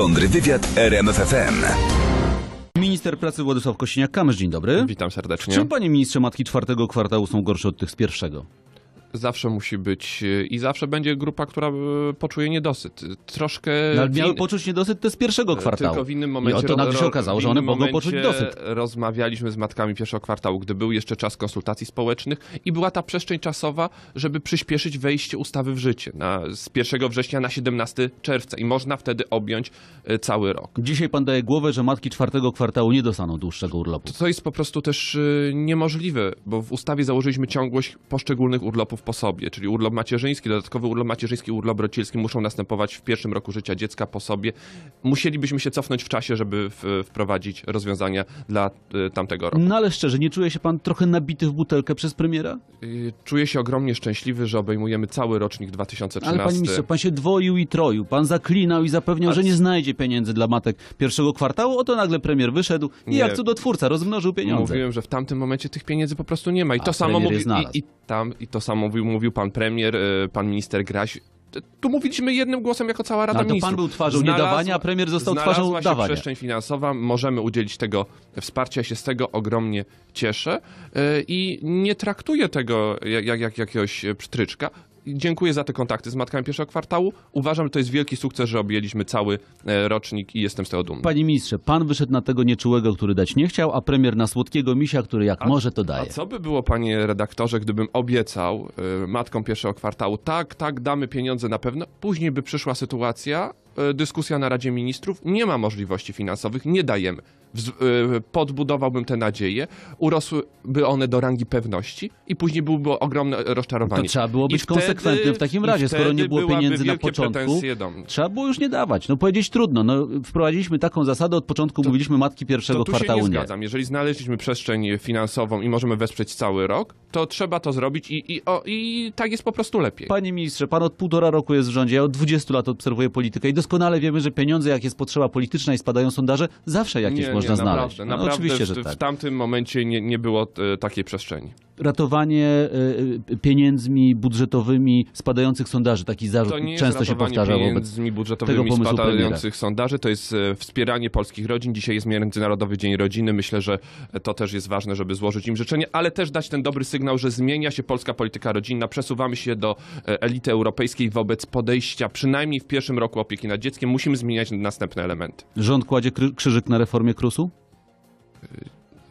Kontrwywiad RMFFM. Minister pracy Władysław Kosiniak-Kamysz, dzień dobry. Witam serdecznie. Czym, panie ministrze, matki czwartego kwartału są gorsze od tych z pierwszego? Zawsze musi być e, i zawsze będzie grupa, która e, poczuje niedosyt. Troszkę. No, ale miały poczuć niedosyt te z pierwszego kwartału. Tylko w innym I momencie. oto nagle ro- się okazało, że one mogą poczuć dosyt. Rozmawialiśmy z matkami pierwszego kwartału, gdy był jeszcze czas konsultacji społecznych i była ta przestrzeń czasowa, żeby przyspieszyć wejście ustawy w życie na, z 1 września na 17 czerwca i można wtedy objąć e, cały rok. Dzisiaj pan daje głowę, że matki czwartego kwartału nie dostaną dłuższego urlopu. To jest po prostu też niemożliwe, bo w ustawie założyliśmy ciągłość poszczególnych urlopów po sobie, czyli urlop macierzyński, dodatkowy urlop macierzyński, urlop rodzicielski muszą następować w pierwszym roku życia dziecka po sobie. Musielibyśmy się cofnąć w czasie, żeby wprowadzić rozwiązania dla y, tamtego roku. No ale szczerze, nie czuje się pan trochę nabity w butelkę przez premiera? Y, Czuję się ogromnie szczęśliwy, że obejmujemy cały rocznik 2013. Ale panie ministrze, pan się dwoił i troił. Pan zaklinał i zapewniał, A że nie znajdzie pieniędzy dla matek pierwszego kwartału. Oto nagle premier wyszedł i Nie. jak cudotwórca rozmnożył pieniądze. Mówiłem, że w tamtym momencie tych pieniędzy po prostu nie ma. I A to samo znalazł. i, i tam i to samo mówił, mówił pan premier, e, pan minister Graś. Tu mówiliśmy jednym głosem jako cała Rada No, to pan Ministrów. był twarzą niedawania, a premier został twarzą się dawania. przestrzeń finansowa, możemy udzielić tego wsparcia, ja się z tego ogromnie cieszę e, i nie traktuję tego jak, jak, jak jakiegoś pstryczka. Dziękuję za te kontakty z matkami pierwszego kwartału. Uważam, że to jest wielki sukces, że objęliśmy cały e, rocznik i jestem z tego dumny. Panie ministrze, pan wyszedł na tego nieczułego, który dać nie chciał, a premier na słodkiego misia, który jak może to A daje. co by było, panie redaktorze, gdybym obiecał y, matkom pierwszego kwartału, tak, tak, damy pieniądze na pewno, później by przyszła sytuacja, dyskusja na Radzie Ministrów, nie ma możliwości finansowych, nie dajemy. Y, podbudowałbym te nadzieje, urosłyby one do rangi pewności i później byłoby ogromne rozczarowanie. To trzeba było I być wtedy- konsekwentnym w takim razie, skoro nie było pieniędzy na początku. Trzeba było już nie dawać. No powiedzieć trudno. No, wprowadziliśmy taką zasadę, od początku mówiliśmy matki pierwszego To tu się kwartału nie nie. zgadzam. Jeżeli znaleźliśmy przestrzeń finansową i możemy wesprzeć cały rok, to trzeba to zrobić i, i, o, i tak jest po prostu lepiej. Panie ministrze, pan od półtora roku jest w rządzie, ja od 20 lat obserwuję politykę i doskonale wiemy, że pieniądze, jak jest potrzeba polityczna i spadają sondaże, zawsze jakieś nie, można nie, znaleźć. Naprawdę, no, naprawdę oczywiście, w, że w tak. tamtym momencie nie, nie było e, takiej przestrzeni. Ratowanie y, y, pieniędzmi budżetowymi spadających sondaży, taki zarzut często się powtarza wobec pieniędzmi tego budżetowymi pomysłu spadających sondaży, to jest e, wspieranie polskich rodzin. Dzisiaj jest Międzynarodowy Dzień Rodziny. Myślę, że to też jest ważne, żeby złożyć im życzenie, ale też dać ten dobry sygnał, że zmienia się polska polityka rodzinna. Przesuwamy się do e, elity europejskiej wobec podejścia, przynajmniej w pierwszym roku opieki nad dzieckiem. Musimy zmieniać następne elementy. Rząd kładzie krzyżyk na reformie KRUS-u?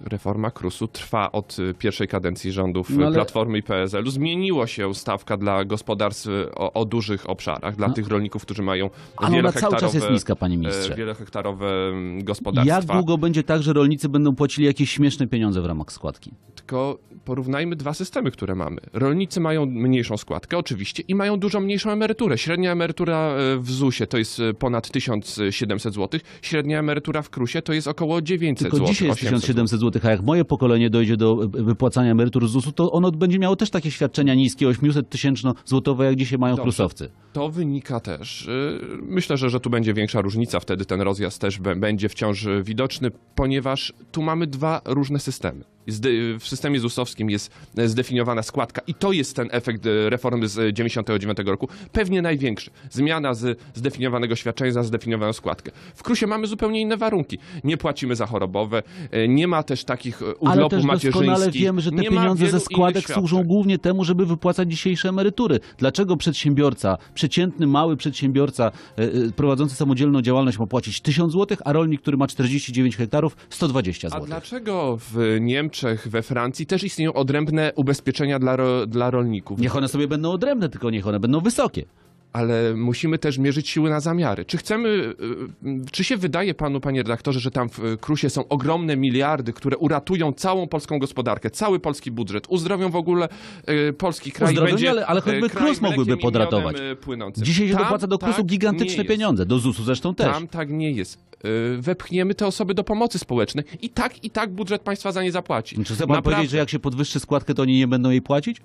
Reforma KRUS-u trwa od y, pierwszej kadencji rządów No y, ale- Platformy i PSL-u. Zmieniło się stawka dla gospodarstw y, o, o dużych obszarach, dla tych rolników, którzy mają A ona cały czas jest niska, panie ministrze. wielohektarowe mm, gospodarstwa. Jak długo będzie tak, że rolnicy będą płacili jakieś śmieszne pieniądze w ramach składki? Tylko porównajmy dwa systemy, które mamy. Rolnicy mają mniejszą składkę, oczywiście, i mają dużo mniejszą emeryturę. Średnia emerytura w ZUS-ie to jest ponad 1700 zł, średnia emerytura w KRUS-ie to jest około 900 Tylko zł. dzisiaj jest 800 1700 zł, a jak moje pokolenie dojdzie do y, wypłacania emerytur z ZUS-u, to ono będzie miało też takie świadczenia niskie, 800 tysięczno złotowe, jak dzisiaj mają Dobrze. krusowcy. To wynika też. y, Myślę, że, że tu będzie większa różnica, wtedy ten rozjazd też będzie wciąż widoczny, ponieważ tu mamy dwa różne systemy. W systemie ZUS-owskim jest e, zdefiniowana składka i to jest ten efekt e, reformy z 99 roku, pewnie największy. Zmiana z zdefiniowanego świadczenia za zdefiniowaną składkę. W KRUSie mamy zupełnie inne warunki. Nie płacimy za chorobowe, e, nie ma też takich e, Ale urlopów też doskonale wiemy, że te pieniądze ze składek służą głównie temu, żeby wypłacać dzisiejsze emerytury. Dlaczego przedsiębiorca, przeciętny mały przedsiębiorca prowadzący samodzielną działalność ma płacić 1000 zł, a rolnik, który ma 49 hektarów 120 A zł? dlaczego w Niemczech, we Francji też istnieją odrębne ubezpieczenia dla, ro, dla rolników? Niech one sobie będą odrębne, tylko niech one będą wysokie. Ale musimy też mierzyć siły na zamiary. Czy chcemy, y, y, czy się wydaje panu, panie redaktorze, że tam w y, Krusie są ogromne miliardy, które uratują całą polską gospodarkę, cały polski budżet, uzdrowią w ogóle polski kraj? Uzdrowią, będzie, ale- ale choćby Krus mógłby podratować. Dzisiaj się Tam dopłaca do KRUS-u tak gigantyczne pieniądze, do ZUS-u zresztą też. Tam tak nie jest. Y, Wepchniemy te osoby do pomocy społecznej i tak, i tak budżet państwa za nie zapłaci. Czy chce pan Naprawdę. powiedzieć, że jak się podwyższy składkę, to oni nie będą jej płacić?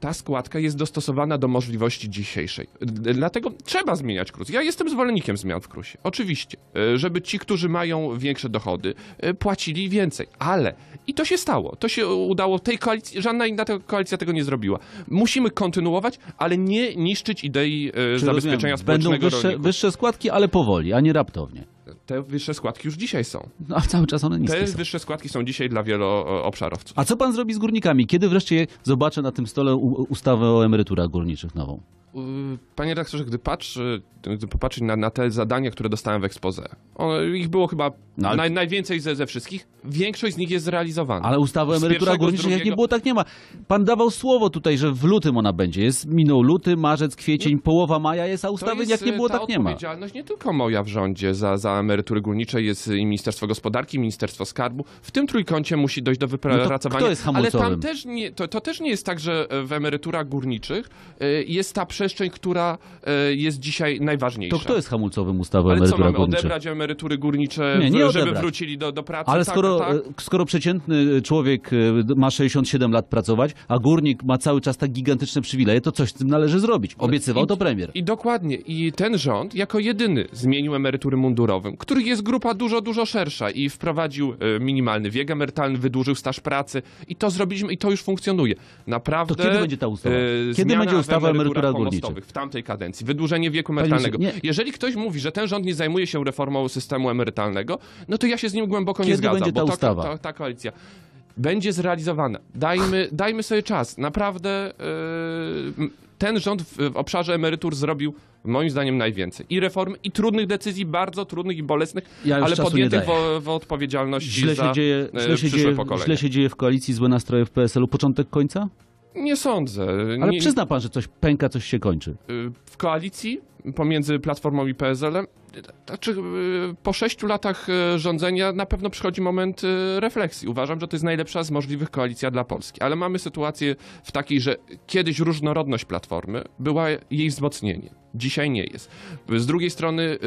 ta składka jest dostosowana do możliwości dzisiejszej. D- Dlatego trzeba zmieniać KRUS. Ja jestem zwolennikiem zmian w KRUSie. Oczywiście. E, Żeby ci, którzy mają większe dochody, płacili więcej. Ale i to się stało. To się udało tej koalicji. Żadna inna koalicja tego nie zrobiła. Musimy kontynuować, ale nie niszczyć idei Czy zabezpieczenia rozumiem, Będą społecznego wyższe, rolników. wyższe składki, ale powoli, a nie raptownie. Te wyższe składki już dzisiaj są. No, a cały czas one niskie Te są. wyższe składki są dzisiaj dla wieloobszarowców. A co pan zrobi z górnikami? Kiedy wreszcie zobaczę na tym stole ustawę o emeryturach górniczych nową? Y, Panie redaktorze, gdy, patrzy, gdy popatrzeć na, na te zadania, które dostałem w one, ich było chyba No, ale- naj, najwięcej ze, ze wszystkich, większość z nich jest zrealizowana. Ale ustawa o Z emeryturach pierwszego, z górniczych jak nie drugiego- było, tak nie ma. Pan dawał słowo tutaj, że w lutym ona będzie. Jest minął luty, marzec, kwiecień, połowa maja jest, a To ustawy jest, jak nie y, było, ta tak nie ma. odpowiedzialność nie tylko moja w rządzie za, za emerytury górnicze, jest i Ministerstwo Gospodarki, Ministerstwo Skarbu. W tym trójkącie musi dojść do wypracowania. No kto jest ale tam też nie, to, to też nie jest tak, że w emeryturach górniczych y, jest ta przestrzeń, która y, jest dzisiaj najważniejsza. To kto jest hamulcowym ustawy o Ale co, mamy górniczych? odebrać emerytury górnicze, Nie, nie żeby odebrać. wrócili do, do pracy? Ale tak, skoro, tak? e, skoro przeciętny człowiek e, ma 67 lat pracować, a górnik ma cały czas tak gigantyczne przywileje, to coś z tym należy zrobić. Obiecywał I- to premier. I dokładnie. I ten rząd jako jedyny zmienił emerytury mundurowym, których jest grupa dużo, dużo szersza i wprowadził e, minimalny wiek emerytalny, wydłużył staż pracy i to zrobiliśmy i to już funkcjonuje. Naprawdę. To kiedy będzie ta ustawa? e, Kiedy będzie ustawa o w W tamtej kadencji. Wydłużenie wieku emerytalnego. nie. Jeżeli ktoś mówi, że ten rząd nie zajmuje się reformą systemu emerytalnego, no to ja się z nim głęboko nie Kiedy zgadzam. będzie ta bo to- ustawa? Ta, ta koalicja będzie zrealizowana. Dajmy, dajmy sobie czas. Naprawdę yy, ten rząd w, w obszarze emerytur zrobił moim zdaniem najwięcej. I reform, i trudnych decyzji, bardzo trudnych i bolesnych, Ja ale nie podjętych w, w odpowiedzialności Źle za się, dzieje, e, źle, się przyszłe dzieje, pokolenia. źle się dzieje w koalicji, złe nastroje w PSL-u. Początek końca? Nie sądzę. Ale nie, przyzna pan, że coś pęka, coś się kończy. y, w koalicji pomiędzy Platformą i PSL-em, znaczy y, po sześciu latach y, rządzenia na pewno przychodzi moment y, refleksji. Uważam, że to jest najlepsza z możliwych koalicja dla Polski. Ale mamy sytuację w takiej, że kiedyś różnorodność Platformy była jej wzmocnieniem. Dzisiaj nie jest. Z drugiej strony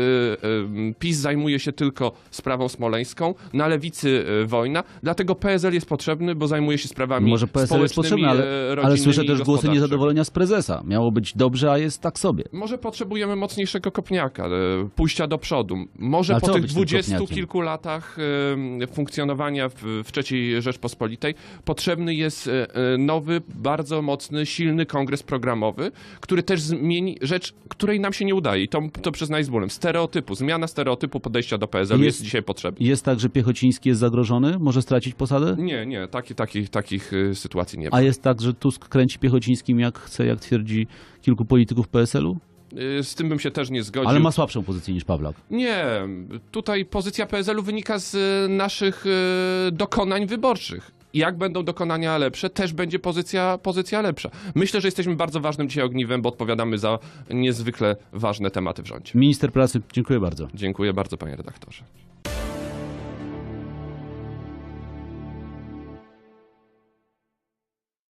PiS zajmuje się tylko sprawą smoleńską, na lewicy wojna, dlatego PSL jest potrzebny, bo zajmuje się sprawami Może PSL jest potrzebny, e, ale, ale słyszę też głosy niezadowolenia z prezesa. Miało być dobrze, a jest tak sobie. Może potrzebujemy mocniejszego kopniaka, e, pójścia do przodu. Może po tych dwudziestu kilku latach e, funkcjonowania w, w III Rzeczpospolitej potrzebny jest e, nowy, bardzo mocny, silny kongres programowy, który też zmieni rzecz, której nam się nie udaje. I to, to przyznaję z bólem. Stereotypu, zmiana stereotypu podejścia do PSL jest, Jest- dzisiaj potrzebna. Jest tak, że Piechociński jest zagrożony? Może stracić posadę? Nie, nie, taki, taki, takich sytuacji nie ma. A jest tak, że Tusk kręci Piechocińskim jak chce, jak twierdzi kilku polityków PSL-u? E, Z tym bym się też nie zgodził. Ale ma słabszą pozycję niż Pawlak. Nie, tutaj pozycja PSL-u wynika z e, naszych e, dokonań wyborczych. Jak będą dokonania lepsze, też będzie pozycja, pozycja lepsza. Myślę, że jesteśmy bardzo ważnym dzisiaj ogniwem, bo odpowiadamy za niezwykle ważne tematy w rządzie. Minister pracy, dziękuję bardzo. Dziękuję bardzo, panie redaktorze.